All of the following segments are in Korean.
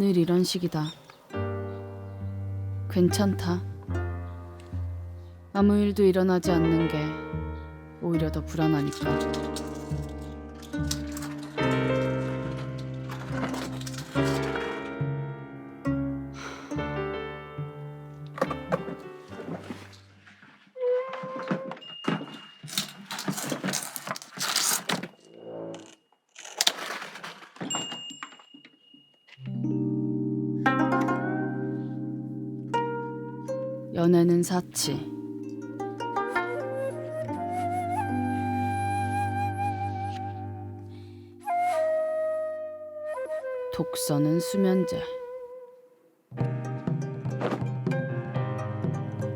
늘 이런 식이다. 괜찮다. 아무 일도 일어나지 않는 게 오히려 더 불안하니까. 연애는 사치. 독서는 수면제.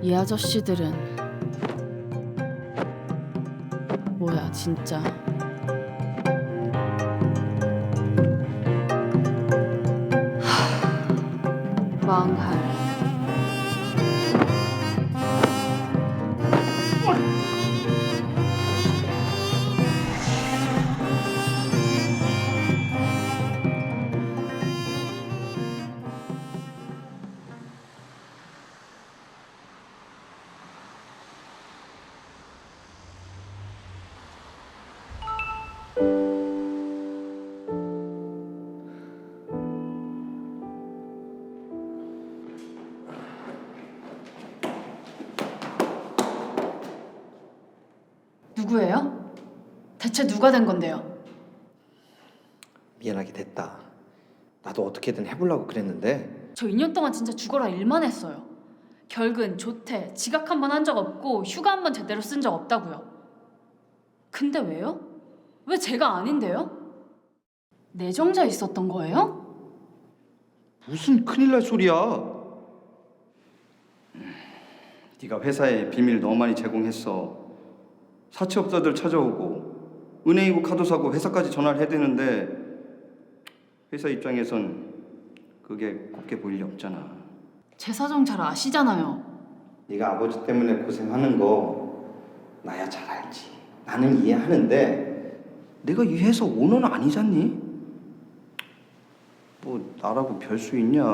이 아저씨들은 뭐야 진짜. 하, 망할. 누구예요? 대체 누가 된 건데요? 미안하게 됐다. 나도 어떻게든 해보려고 그랬는데 저 2년 동안 진짜 죽어라 일만 했어요. 결근, 조퇴, 지각 한 번 한 적 없고 휴가 한 번 제대로 쓴 적 없다고요. 근데 왜요? 왜 제가 아닌데요? 내정자 있었던 거예요? 무슨 큰일 날 소리야? 네가 회사에 비밀 너무 많이 제공했어. 사채업자들 찾아오고 은행이고 카드사고 회사까지 전화를 해대는데 회사 입장에선 그게 곱게 보일 리 없잖아. 제 사정 잘 아시잖아요. 네가 아버지 때문에 고생하는 거 나야 잘 알지. 나는 이해하는데 내가 이 회사 오너는 아니잖니? 뭐 나라고 별 수 있냐?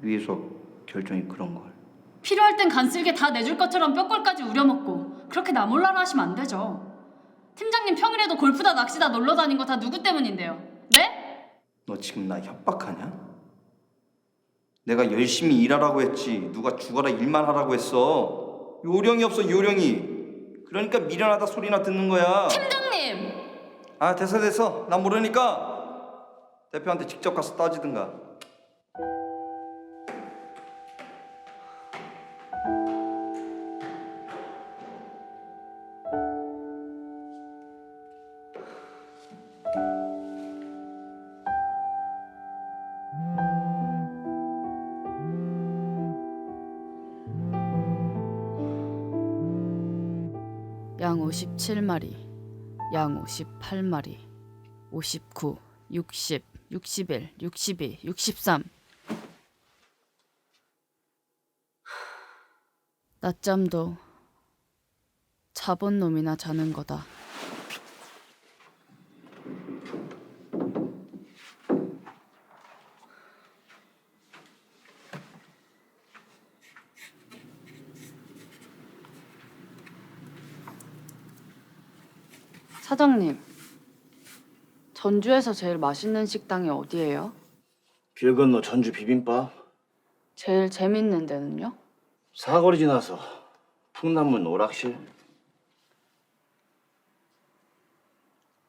위에서 결정이 그런 걸. 필요할 땐 간쓸게 다 내줄 것처럼 뼈골까지 우려먹고 그렇게 나 몰라라 하시면 안 되죠. 팀장님 평일에도 골프다 낚시다 놀러 다닌 거 다 누구 때문인데요? 네? 너 지금 나 협박하냐? 내가 열심히 일하라고 했지 누가 죽어라 일만 하라고 했어 요령이 없어 요령이 그러니까 미련하다 소리나 듣는 거야 팀장님! 아 됐어 됐어 난 모르니까 대표한테 직접 가서 따지든가 57마리, 양 58마리, 59, 60, 61, 62, 63. 낮잠도 자본 놈이나 자는 거다. 사장님, 전주에서 제일 맛있는 식당이 어디예요? 길 건너 전주 비빔밥 제일 재밌는 데는요? 사거리 지나서 풍남문 오락실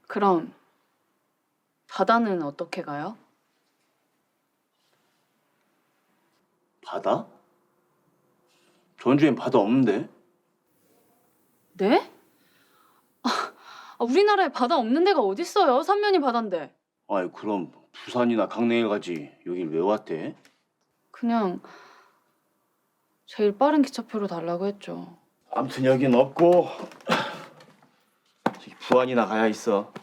그럼 바다는 어떻게 가요? 바다? 전주엔 바다 없는데 네? 아, 아, 우리나라에 바다 없는 데가 어딨어요? 삼면이 바다인데. 아이 그럼 부산이나 강릉에 가지 여길 왜 왔대? 그냥 제일 빠른 기차표로 달라고 했죠. 암튼 여긴 없고 저기 부안이나 가야 있어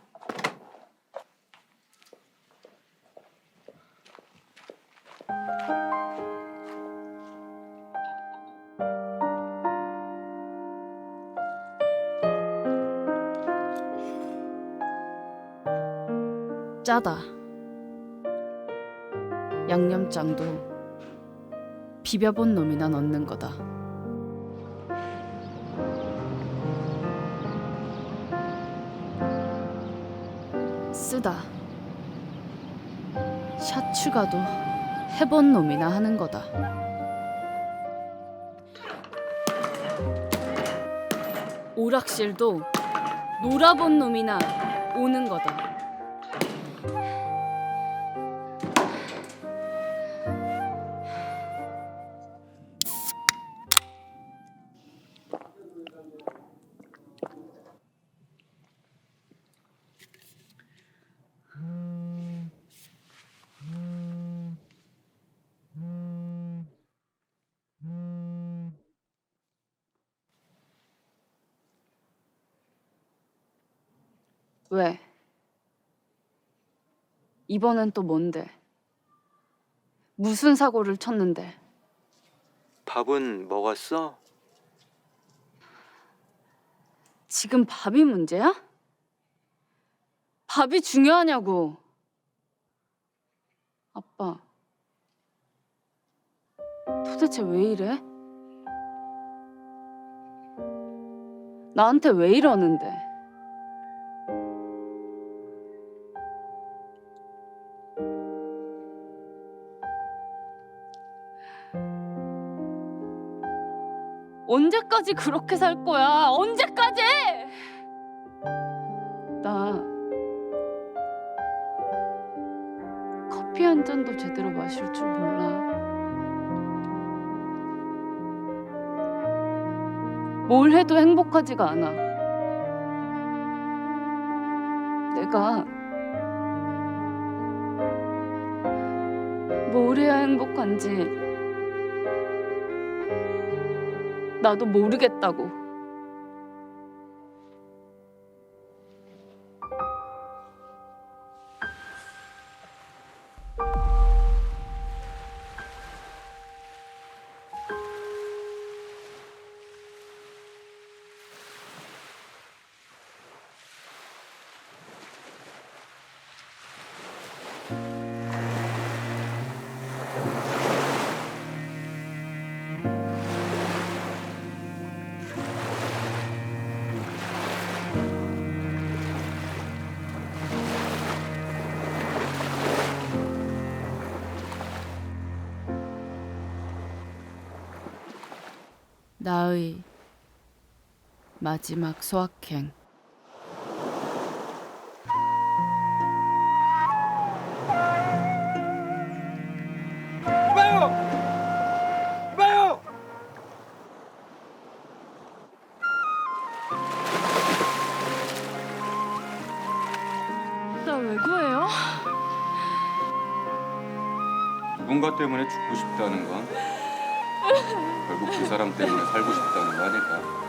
짜다. 양념장도 비벼본 놈이나 넣는 거다. 쓰다. 샷 추가도 해본 놈이나 하는 거다. 오락실도 놀아본 놈이나 오는 거다. 왜? 이번엔 또 뭔데? 무슨 사고를 쳤는데? 밥은 먹었어? 지금 밥이 문제야? 밥이 중요하냐고. 아빠. 도대체 왜 이래? 나한테 왜 이러는데? 언제까지 그렇게 살 거야? 언제까지? 나 커피 한 잔도 제대로 마실 줄 몰라. 뭘 해도 행복하지가 않아. 내가 뭘 해야 행복한지 나도 모르겠다고. 나의 마지막 소확행. 이봐요! 이봐요! 나 왜 구해요? 누군가 때문에 죽고 싶다는 건 결국 그 사람 때문에 살고 싶다는 거 아닐까?